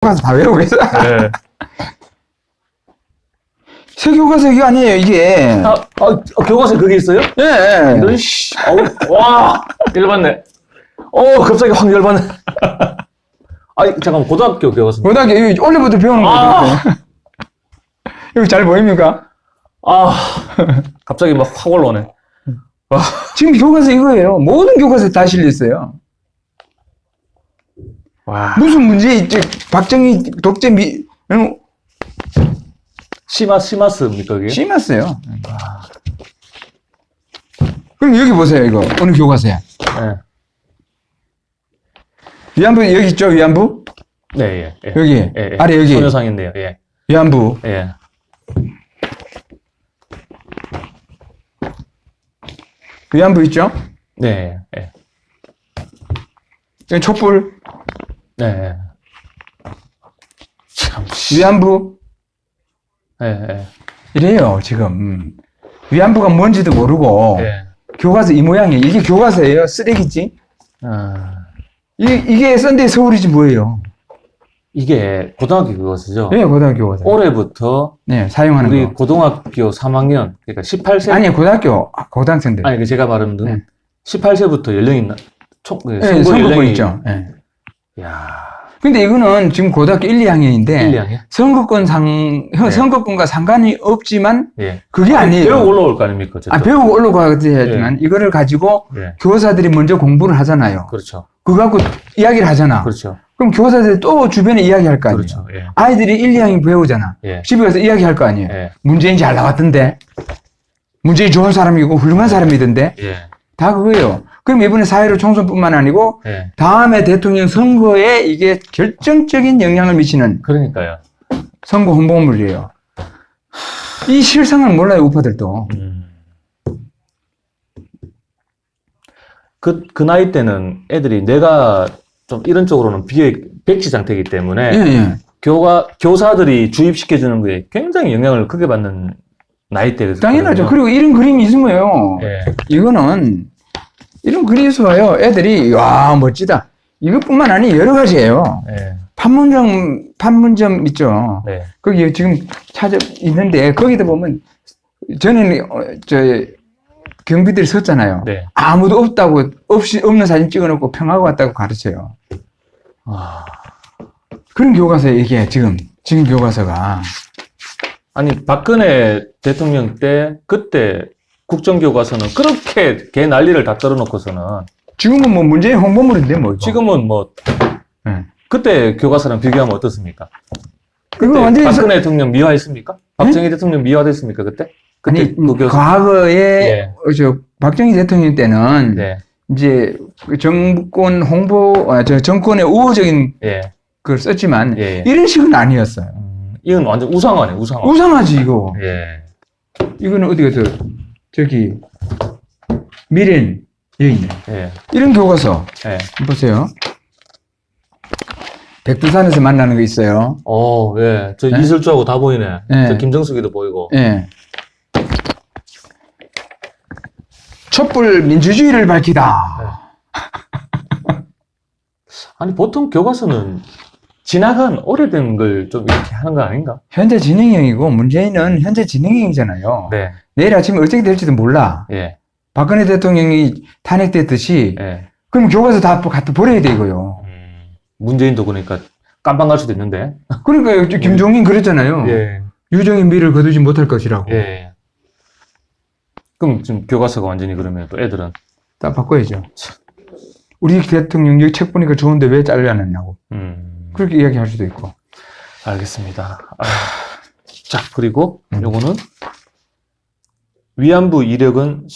가서 다 외우고 있어. 네. 세 교과서 이거 아니에요, 이게. 아, 아, 어, 교과서에 그게 있어요? 예. 이런 씨. 어우, 와, 열받네. 어, 갑자기 확 열받네. 아니, 잠깐만, 고등학교 교과서. 고등학교, 이거 원래부터 배우는 아. 거죠. 이거 잘 보입니까? 아, 갑자기 막 확 올라오네. 지금 교과서 이거예요. 모든 교과서에 다 실렸어요. 와. 무슨 문제 있지? 박정희 독재 미, 응, 시마, 시마스입니까, 그게? 심했어요. 그럼 여기 보세요, 이거. 어느 교과서야? 네. 위안부, 여기 있죠, 위안부? 네, 예. 예. 여기. 예, 예. 아래 여기. 소녀상인데요, 예. 위안부. 예. 위안부 있죠? 네, 예. 여기 촛불. 네. 예. 참, 씨. 위안부. 예, 예. 이래요, 지금. 음. 위안부가 뭔지도 모르고. 예. 교과서 이 모양이에요. 이게 교과서예요? 쓰레기지? 아, 이, 이게 썬데이 서울이지 뭐예요? 이게 고등학교 교과서죠? 네, 고등학교 교과서. 올해부터 네, 사용하는 우리 거. 고등학교 3학년, 그러니까 18세. 아니, 고등학교, 아, 고등학생들. 아니, 그 제가 말하는 건 네. 18세부터 연령이, 나- 총, 그 네, 선거 연령이. 있죠. 네. 야 근데 이거는 지금 고등학교 1, 2학년인데 1, 2학년? 선거권 상 네. 선거권과 상관이 없지만 예. 그게 아니에요. 배우고 올라올 거 아닙니까? 어쨌든. 아, 배우고 올라가야지만 이거를 가지고 예. 교사들이 먼저 공부를 하잖아요. 그렇죠. 그거 갖고 이야기를 하잖아. 그렇죠. 그럼 교사들이 또 주변에 이야기할 거 아니에요. 그렇죠. 예. 아이들이 1, 2학년 배우잖아. 예. 집에 가서 이야기할 거 아니에요. 예. 문재인 잘 나왔던데. 문재인 좋은 사람이고 훌륭한 사람이던데. 예. 다 그거예요. 그럼 이번에 사회로 총선뿐만 아니고 예. 다음에 대통령 선거에 이게 결정적인 영향을 미치는 그러니까요. 선거 홍보물이에요. 이 실상을 몰라요, 우파들도. 음. 그, 그 나이 때는 애들이 내가 좀 이런 쪽으로는 비해 백지장태이기 때문에 예, 예. 교가, 교사들이 주입시켜주는 거에 굉장히 영향을 크게 받는 나이대거든요. 당연하죠. 그리고 이런 그림이 있으면요. 예. 이거는, 이런 그림이 있어요. 애들이, 와, 멋지다. 이것뿐만 아니 여러 가지예요. 예. 판문점, 판문점 있죠. 네. 거기 지금 찾아 있는데, 거기다 보면, 저는, 어, 저, 경비들이 섰잖아요. 네. 아무도 없다고, 없이, 없는 사진 찍어놓고 평하고 왔다고 가르쳐요. 아. 그런 교과서에 이게 지금, 지금 교과서가. 아니, 박근혜 대통령 때, 그때 국정교과서는 그렇게 개 난리를 다 떨어놓고서는 지금은 뭐 문재인 홍보물인데 뭐. 이거. 지금은 뭐, 예. 그때 교과서랑 비교하면 어떻습니까? 그때 완전히. 서- 박근혜 대통령 미화했습니까? 박정희 대통령 미화됐습니까, 그때? 그때 아니, 그 교사. 과거에, 예. 어, 저, 박정희 대통령 때는. 네. 이제 그 정권 홍보, 아, 저 정권의 우호적인 예. 걸 썼지만. 예. 예. 이런 식은 아니었어요. 음, 이건 완전 우상화네, 우상화. 우상하지, 이거. 예. 이거는 어디 가서, 저기, 미련, 여기 있네. 예. 이런 교과서. 예. 보세요. 백두산에서 만나는 거 있어요. 어, 예. 저 네? 이슬주하고 다 보이네. 네. 저 김정숙이도 보이고. 예. 촛불 민주주의를 밝히다. 아니, 보통 교과서는 지나간 오래된 걸 좀 이렇게 하는 거 아닌가? 현재 진행형이고 문재인은 현재 진행형이잖아요. 네. 내일 아침에 어떻게 될지도 몰라. 예. 박근혜 대통령이 탄핵됐듯이 예. 그럼 교과서 다 갖다 버려야 돼 이거요. 음, 문재인도 그러니까 깜빵 갈 수도 있는데. 그러니까 여기 김종인 그랬잖아요. 예. 유정인 미를 거두지 못할 것이라고. 예. 그럼 지금 교과서가 완전히 그러면 또 애들은 다 바꿔야죠. 우리 대통령 여기 책 보니까 좋은데 왜 잘려놨냐고. 음, 그렇게 이야기할 수도 있고. 알겠습니다. 아, 자, 그리고 음. 요거는 위안부 이력은